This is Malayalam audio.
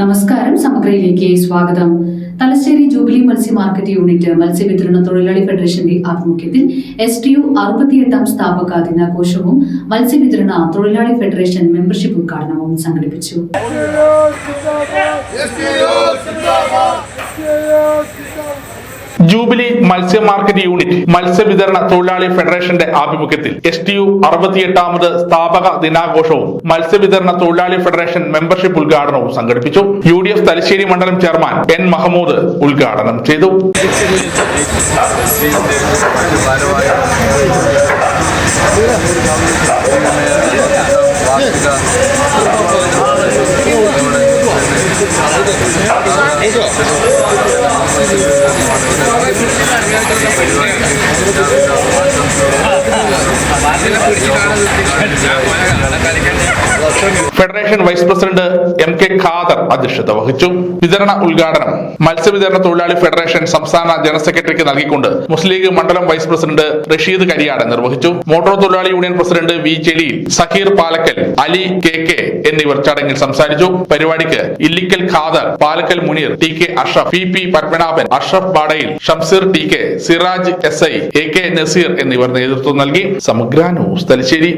നമസ്കാരം സമഗ്രയിലേക്ക് സ്വാഗതം. തലശ്ശേരി ജൂബിലി മത്സ്യ മാർക്കറ്റ് യൂണിറ്റ് മത്സ്യവിതരണ തൊഴിലാളി ഫെഡറേഷന്റെ ആഭിമുഖ്യത്തിൽ എസ് ടി യു അറുപത്തിയെട്ടാം സ്ഥാപക ദിനാഘോഷവും മത്സ്യവിതരണ തൊഴിലാളി ഫെഡറേഷൻ മെമ്പർഷിപ്പ് ഉദ്ഘാടനവും സംഘടിപ്പിച്ചു. ജൂബിലി മത്സ്യ മാർക്കറ്റ് യൂണിറ്റ് മത്സ്യവിതരണ തൊഴിലാളി ഫെഡറേഷന്റെ ആഭിമുഖ്യത്തിൽ. എസ് ടി യു അറുപത്തിയെട്ടാമത് സ്ഥാപക ദിനാഘോഷവും മത്സ്യവിതരണ തൊഴിലാളി ഫെഡറേഷൻ മെമ്പർഷിപ്പ് ഉദ്ഘാടനവും സംഘടിപ്പിച്ചു. യു ഡി എഫ് തലശ്ശേരി മണ്ഡലം ചെയർമാൻ എൻ മഹമ്മൂദ് ഉദ്ഘാടനം ചെയ്തു. Federation vice president M K Khader അധ്യക്ഷത വഹിച്ചു. വിതരണ ഉദ്ഘാടനം മത്സ്യവിതരണ തൊഴിലാളി ഫെഡറേഷൻ സംസ്ഥാന ജനറൽ സെക്രട്ടറിക്ക് നൽകിക്കൊണ്ട് മുസ്ലിം ലീഗ് മണ്ഡലം വൈസ് പ്രസിഡന്റ് റഷീദ് കരിയാട് നിർവഹിച്ചു. മോട്ടോർ തൊഴിലാളി union president V Jaleel Saheer Palakkal Ali K K എന്നിവർ ചടങ്ങിൽ സംസാരിച്ചു. പരിപാടിക്ക് Illikkal Khader Palakkal Muneer T K Ashraf P P Padmanabhan Ashraf Badayil Shamseer T K Siraj S I A K Naseer എന്നിവർ നേതൃത്വം നൽകി. സമഗ്ര ന്യൂസ് തലശ്ശേരി.